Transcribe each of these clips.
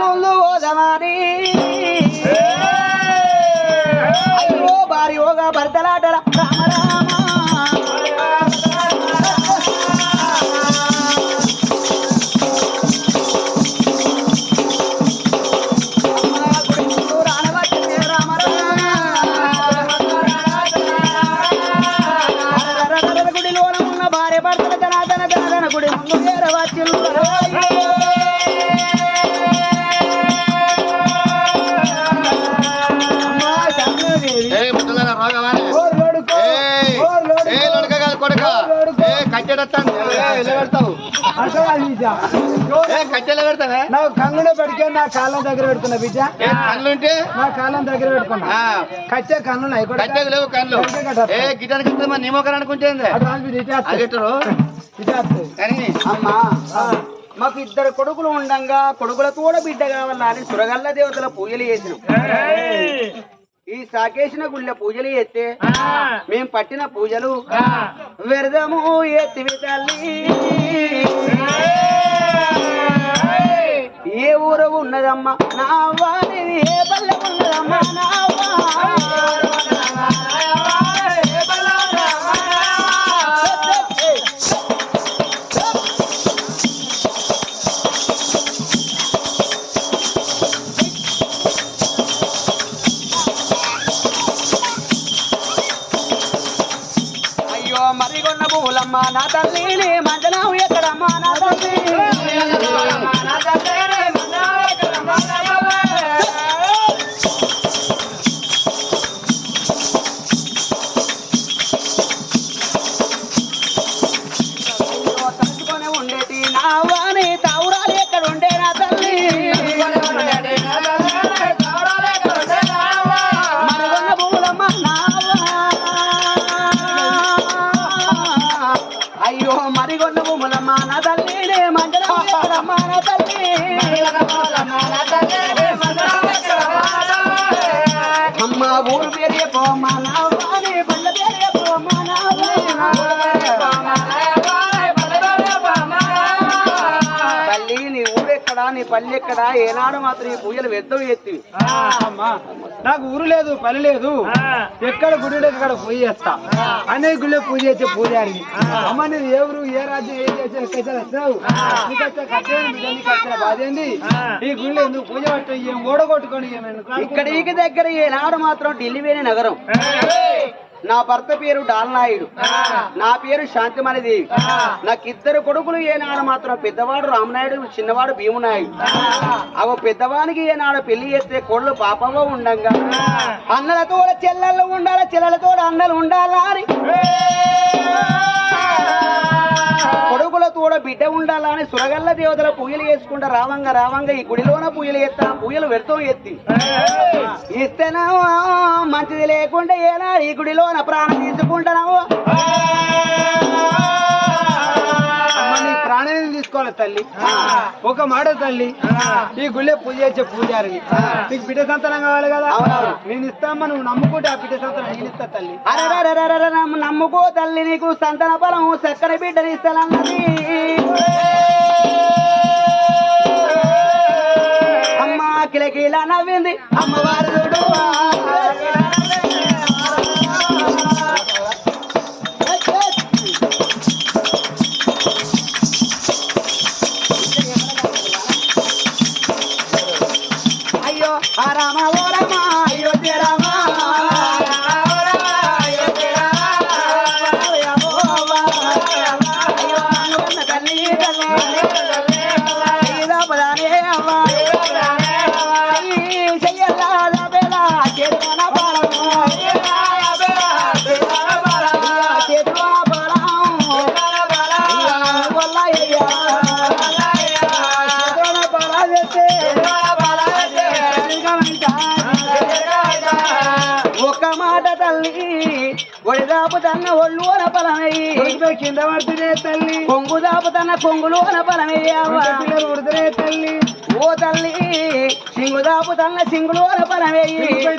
ముందు ఓదమాని. అయ్యో భారీ యోగా భర్తలాటల రామ రామ. అమ్మా గుడి గుడిలోన ఉన్న భార్య భర్తల జనాదన జనదన గుడి ముందు ఏ కట్టెలా పెడతావే? నాకు కంగునే పడికే నా కాళ్ళం దగ్గర పెడుతున్నా ఏ కళ్ళుంటే? నా కాళ్ళం దగ్గర పెడుతున్నా. ఆ, కట్టే కన్ను లేవు కళ్ళు. ఏ గిటార్ అనుకుంటే. కానీ అమ్మా మాకు ఇద్దరు కొడుకులు ఉండంగా కొడుకులతో కూడా బిడ్డ కావాలని సురగల్ల దేవతల పూజలు చేసినాం. ఈ సాకేసిన గుళ్ళ పూజలు చేస్తే మేం పట్టిన పూజలు వ్యర్థము ఎత్తివి తల్లి. ఏ ఊరు ఉన్నదమ్మా? నా వారిది ఏ పల్లె ఉన్నదమ్మా? నా అయ్యో మరిగొన్న పూలమ్మ నా తల్లి నీ ఎక్కడమ్మా నా తల్లి నా తల్లి నీ ఎక్కడమ్మా నా తల్లి? మంజనం తల్లి. అమ్మ ఊరు పేరే చెప్పమ్మా పల్లె ఎక్కడా? ఏనాడు మాత్రం ఈ పూజలు ఆ, అమ్మా నాకు ఊరు లేదు పని లేదు. ఎక్కడ గుడి లేదు అక్కడ పూజ చేస్తా. అనే గుళ్ళే పూజ చేసే పూజారిని అమ్మ నేను ఏ ఊరు ఏ రాజ్యం ఏం చేసే కచ్చారు వచ్చినావు నీకు వచ్చే కచ్చేది బిడ్డ నీకు వచ్చే బాధ ఏంది? ఈ గుళ్ళో ఎందుకు పూజ పట్టు ఏం ఓడగొట్టుకొని ఏమైనా ఇక్కడికి దగ్గర ఏనాడు మాత్రం ఢిల్లీవేని నగరం. నా భర్త పేరు డాల్నాయుడు. నా పేరు శాంతిమణి దేవి నాకు ఇద్దరు కొడుకులు ఏనాడు మాత్రం పెద్దవాడు రామనాయుడు చిన్నవాడు భీమునాయుడు. అవ పెద్దవానికి ఏనాడు పెళ్ళి చేస్తే కోళ్ళు పాపవో ఉండంగా. అన్నలతో చెల్లెళ్ళు ఉండాలి చెల్లెలతో అన్నలు ఉండాలా అని. కొడుకులతో బిడ్డ ఉండాలని సురగల్ల దేవతల పూజలు చేసుకుంటా రావంగా రావంగా ఈ గుడిలోన పూజలు ఎత్తా పూజలు వ్యర్థం ఎత్తి. ఇస్తేనేమో మంచిది లేకుండా ఏనా ఈ గుడిలోన ప్రాణం తీసుకుంటాను తల్లి. ఒక మాట తల్లి. ఈ గుళ్ళే పూజ చేసే పూజారిని. నీకు బిడ్డ సంతానం కావాలి కదా. నేను ఇస్తామా? నువ్వు నమ్ముకుంటే ఆ బిడ్డ సంతానం నేను ఇస్తా తల్లి. నమ్ముకో తల్లి నీకు సంతాన ఫలం చక్కని బిడ్డని ఇస్తానన్నది. అమ్మ కిలకిలా నవ్వింది. అమ్మవారు తల్లి? ఒడిదాపు తన్న ఒళ్ళు అనపలమయ్యి ఉడికిపోయి కింద పడుతునే తల్లి? కొంగు దాపుతన్న కొంగులు అనపలమయ్యావా పిల్లలు ఉడతనే తల్లి? ఓ తల్లి సింగు దాపుతన్న సింగులు అనపలమయ్యి ఉడికిపోయి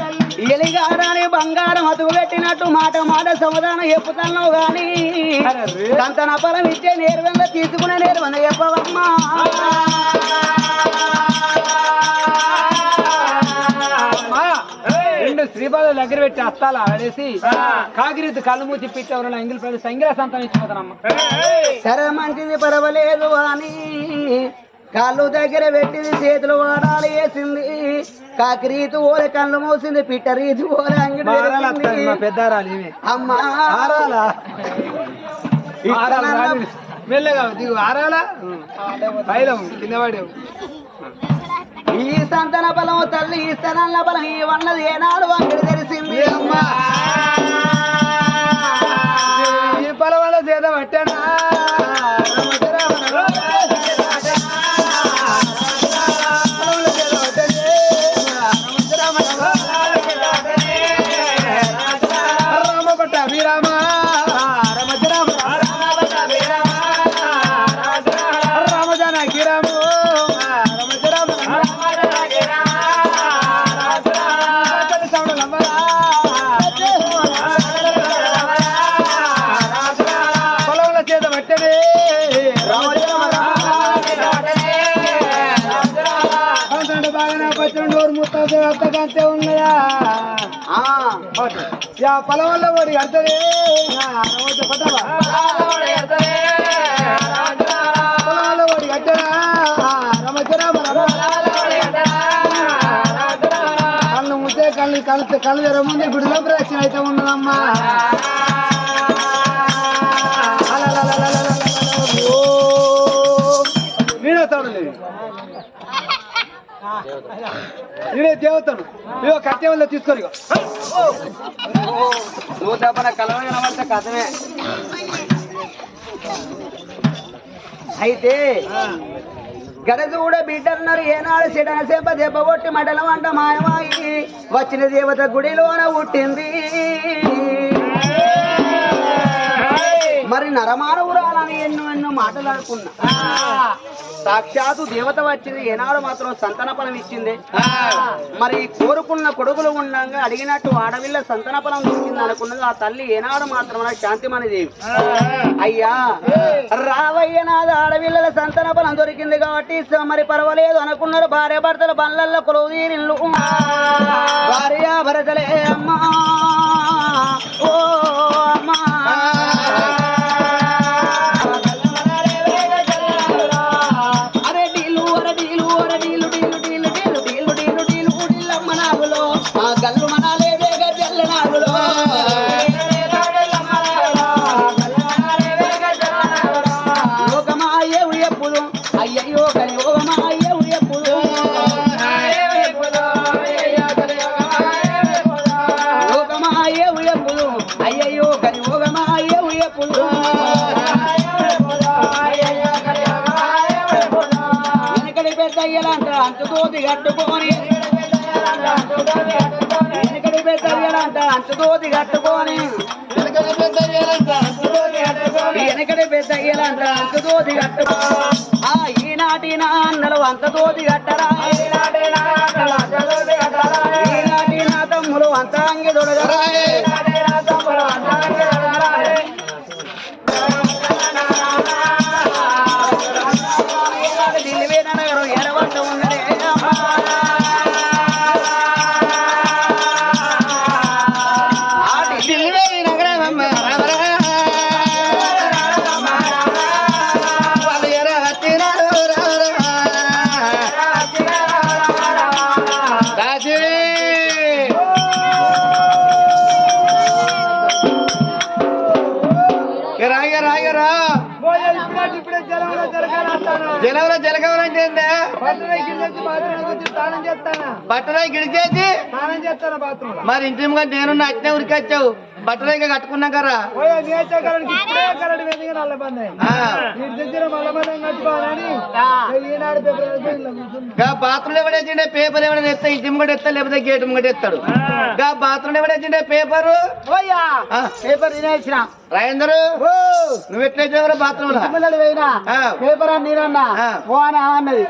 తల్లి. ఎలిగారాని బంగారం అతుకు పెట్టినట్టు మాట మాట సమాధానం చెప్పుతున్నావు గాని. సంతన ఫలం ఇచ్చే నేర్వంద తీసుకునే నేర్వంద చెప్పవమ్మా. శ్రీపాద దగ్గర పెట్టి అస్తాలు ఆడేసి కాకిరీతి కళ్ళు మూసి పెట్టేవారు ఎంగిల్ ప్రతి సంగిల సంతానం ఇచ్చిపోతానమ్మ. సరే మంచిది పర్వాలేదు అని కాళ్ళు దగ్గర పెట్టింది చేతులు వాడాలి వేసింది. కాకి రీతి ఓలే కళ్ళు మూసింది పిట్ట రీతి ఓలే అంగిడి పెద్దారాలు అమ్మా. ఆరాలా? ఆరాలు రాని. మెల్లగా దిగు ఆరాలా? పైలం కింద పడేవు. ఈ సంతన బలం తల్లి ఈ స్తనల్ల బలం ఈ వన్నది ఏనాడు అంగడి తెలిసింది. అమ్మా ఈ పొలవల చేత పట్టానా. ఆ, యా పొలంలో ఓడి కడతది ఓడి కట్టరా రమచరామ కళ్ళు ముద్దే కళ్ళు కళ్ళు కళ్ళు తెర ముందు గుడిలో ప్రదక్షిణ అయితే ఉన్నదమ్మా. నేనే లేదు నేనే దేవతను. ఇగో కట్టే వల్ల తీసుకొని ఇగో. నువ్వు తప్పన కలవ కనబడితే కథమే. అయితే గడదు కూడా బిడ్డన్నారు ఏనాడు చెడన సేప దెబ్బ కొట్టి మడల వంట మాయమాయి. వచ్చిన దేవత గుడిలోన పుట్టింది. మరి నరమానవురాలని ఎన్నో ఎన్నో మాటలాడుకున్నా. సాక్షాత్తు దేవత వచ్చింది ఏనాడు మాత్రం సంతాన ఫలం ఇచ్చింది. మరి కోరుకున్న కొడుకులు ఉండగా అడిగినట్టు ఆడవిల్ల సంతాన ఫలం ఇచ్చింది అనుకున్నది ఆ తల్లి ఏనాడు మాత్రం శాంతిమణి దేవి అయ్యా రావయ్య నాది ఆడవిల్లల సంతాన ఫలం దొరికింది కాబట్టి మరి పర్వాలేదు అనుకున్నారు. భార్య భర్తల బండ్లల్లో కొలువు తీరిల్లు. భార్య భరతలే అమ్మా. వెనకడి పెద్దయ్యలంట అయ్యలంట కట్టుకొని వెనకడి పెద్దయ్యలంట అయ్యలంట కట్టుకొని వెనకడి పెద్ద అయ్యలంట అంటుతోది కట్టుకో ఆ ఈనాటి నాన్నలు అంతతోది కట్టరా ఈనాటి నా తమ్ములు అంత అంగి దొడగరా బట్టలు గిడిచేసి స్నానం చేస్తాను బాత్రూమ్ మరి ఇంటి నేను అట్నే ఉరికొచ్చావు. బట్టలు ఇంకా కట్టుకున్నాం కదా. బాత్రూమ్ ఎవడేసిండే పేపర్ ఎవడైనా ఎత్తా ఇంటి ముంగట ఎత్తా లేకపోతే గేట్ ముంగట ఎత్తాడు గా బాత్రూమ్ ఎవడేసిండే పేపరు. పేపర్ తినేసిన. రాయందరు ఓ. నువ్వు ఎట్లయితే బాత్రూమ్. పేపర్ అని నేనన్నా ఆ. అన్నది.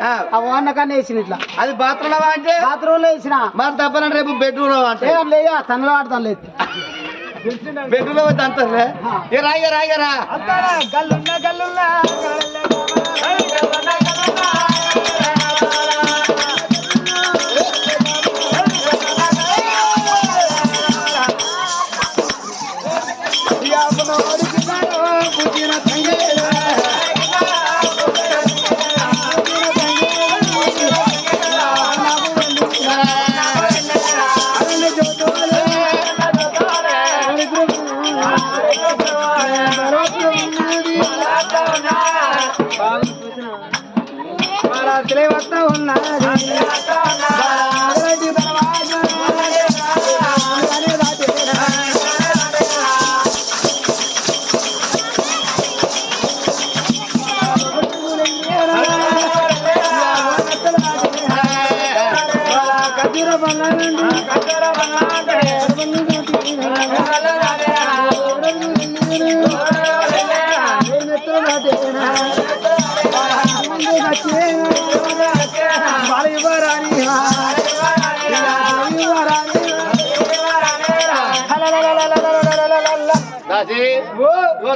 కన్నా వేసిన ఇట్లా. అది బాత్రూమ్లో అంటే? బాత్రూమ్లో వేసిన. మరి తప్పనంటే రేపు బెడ్రూమ్లో అంటే? ఏం లేదా తనలో ఆడతాను లేదు. బెడ్రూమ్ అంటారు ఏ రాయ్య రాయ్యరా అంతారా గల్లున్నా రాత్రి వస్తా ఉన్నది.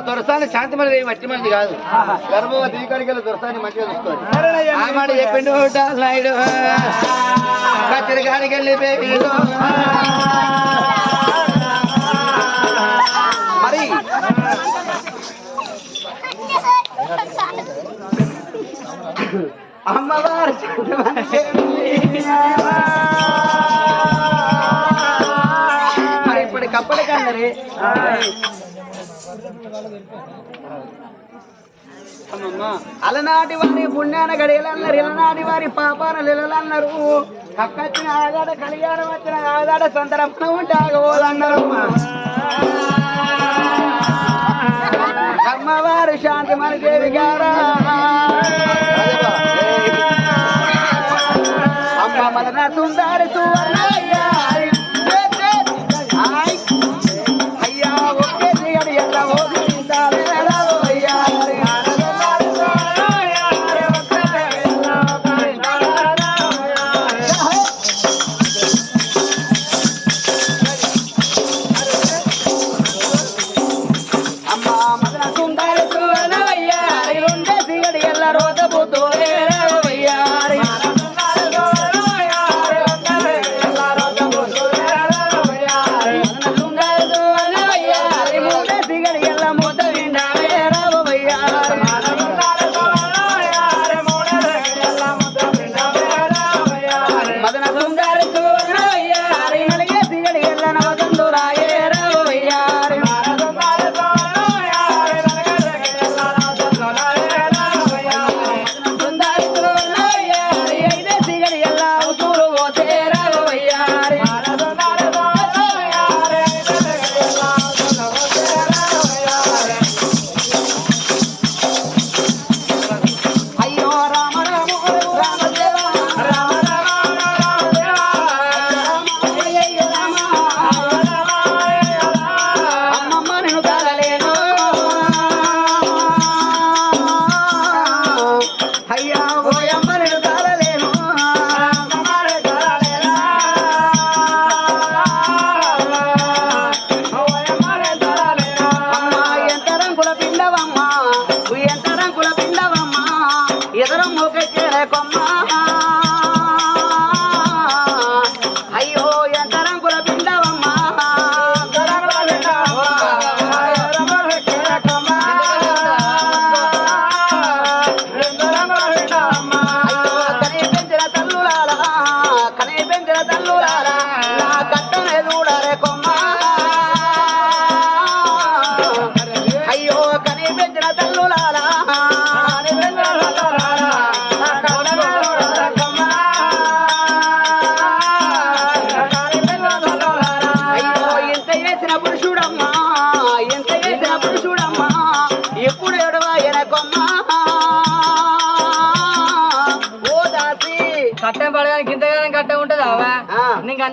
దొరసాని శాంతి మనది మట్టి మనది కాదు. గర్భవతి ఈ కడికి దొరసాని మంచిగా చూసుకోండి. ఆ మాట చెప్పిండు నాయుడు. కచ్చరి కాడికి వెళ్ళి బేబీలు. మరి అమ్మవారు మరి ఇప్పుడు అలనాటి వారి పుణ్యాన గడియలన్నారు ఇలనాటి వారి పాపాన లిలలన్నారు. అక్కచ్చిన ఆగాడ కళ్యాణం వచ్చిన ఆగాడ సంతరపణ ఉంటే ఆగబోదన్నారు అమ్మవారు శాంతి మన దేవి గారా.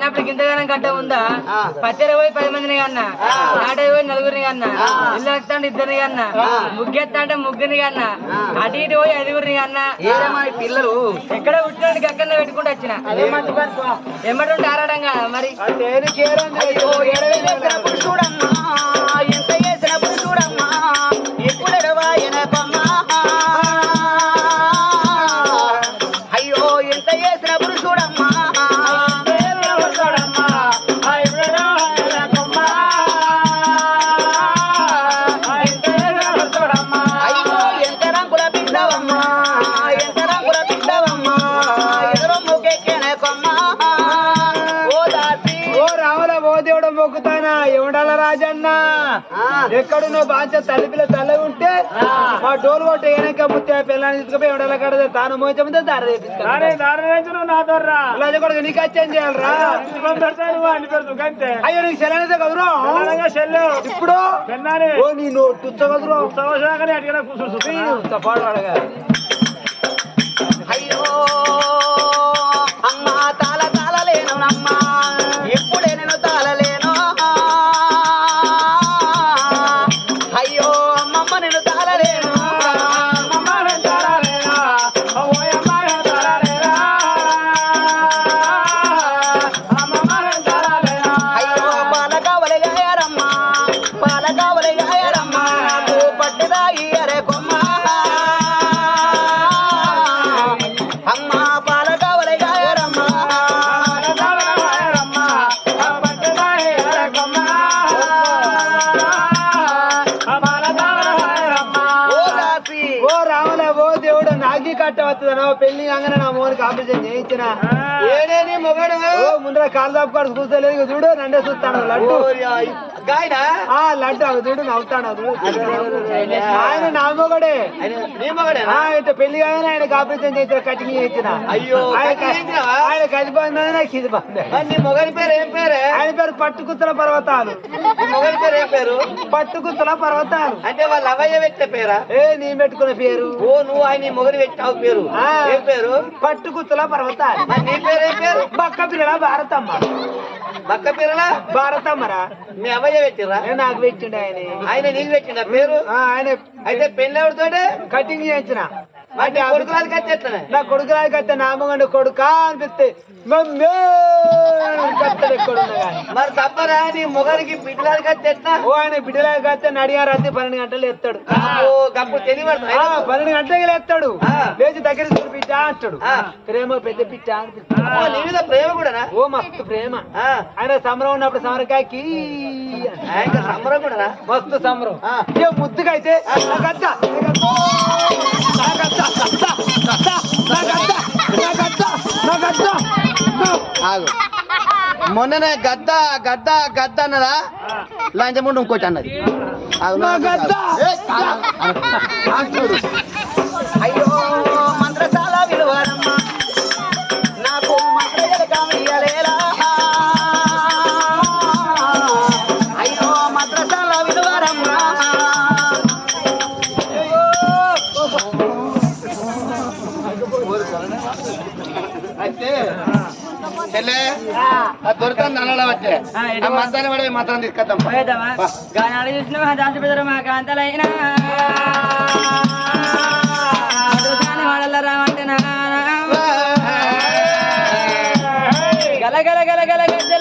నీకు అన్నప్పుడు గింతగానం కట్ట ఉందా? ఆ. పచ్చడి పోయి పది మందిని కన్నా. ఆ. నాట పోయి నలుగురిని కన్నా. ఇల్లు వస్తాంటే ఇద్దరిని కన్నా. ఆ. ముగ్గెత్తా అంటే ముగ్గురిని కన్నా. అటు ఇటు పోయి ఐదుగురిని కన్నా. పిల్లలు? ఎక్కడ పుట్టినోడికి అక్కడ పెట్టుకుంటూ వచ్చిన. ఎమ్మటి ఆరాడం కదా మరి. ఎక్కడున్న బాధ్యత తల్లి పిల్ల తల్లి ఉంటే మా డోలు కొట్టే వెనక ముత్తే పిల్లని తీసుకుపోయి ఎవడల కడదే తాను మోచముందే దారి తెప్పిస్తాను కొడుకు నీకు వచ్చేం చేయాలరా? అయ్యో నీకు సెలైనదే కదురా? ఇప్పుడు? ఓ నీ నోటు కదురా? పాడు కట్ట వస్తుందనా పెళ్ళి అంగన నా మోనికి ఆపరేషన్ చేయించిన. ఏడే నీ మొగడు? ముందర కాలు చూస్తలేదు. ఇక చూడు నండే చూస్తాడు లడ్డు. ఆ లడ్డు అవి చూడు నవ్వుతాడు అది. చూడు. ఆయన నా మొగడే. నీ మొగడేనా? ఆ, ఇట్ట పెళ్ళి కానీ ఆయనకు ఆపరేషన్ చేయించిన కటింగ్ చేయించిన. అయ్యో, ఆయన? ఆయన బంధు నాకు ఇది నీ మొగని పేరు ఏం పేరే? ఆయన పేరు పట్టుకుత్తల పర్వతాలు. మొగని పేరు ఏం పేరు? పట్టుకుత్తల పర్వతాలు. అంటే వాళ్ళ అవయ్య పెట్టిన పేరా? ఏ నీ పెట్టుకున్న పేరు? ఓ నువ్వు ఆయన నీ మొగని పెట్టినావు పేరు. ఏం పేరు? పట్టుకుత్తల పర్వతాలు. నీ పేరు ఏం పేరు? బక్క పిల్లల భారతమ్మ. బక్క పేరులా భారతమ్మరా. మీ అవయ్య పెట్టిరా నాకు పెట్టిండు ఆయన. ఆయన నీకు పెట్టిన పేరు? ఆయన. అయితే పెళ్ళి ఎవరితోటే? కటింగ్ చేయించిన. నీ కొడుకులాది కట్టేస్తానే నా కొడుకు కత్తే నామగండి కొడుకా అనిపిస్తే మరి తప్పరా నీ మొగనికి బిడ్డలాది కట్టేస్తా ఓ ఆయన బిడ్డలా కత్తే నడిగారు అద్దె పన్నెండు గంటలు ఎత్తాడు పన్నెండు గంటలకి ఆ. లేచి దగ్గర బిడ్డ అంటాడు. ప్రేమ పెద్ద బిడ్డ నీ మీద ప్రేమ కూడానా? ఓ మస్తు ప్రేమ. ఆయన సమరం ఉన్నప్పుడు సమరకాయకి సంబరం కూడానా? మస్తు సమరం. ఏ నాకద్దా, నాకద్దా, నాకద్దా, నాకద్దా, నాకద్దా, నాకద్దా. ఆగు. మొన్ననే గద్ద గద్ద గద్ద అన్నదా? లంచముండు ఇంకోటి అన్నది. అయ్యో! చెల్లె దొరకని అన్నలా వచ్చే ఆ మంతాన్ని పడే మంత్రం తీసుకొద్దాం. గానాలు చూసినా దాసి పెదరు మా కాంతలైనా రామంటే గల గల గల గల గజ్జ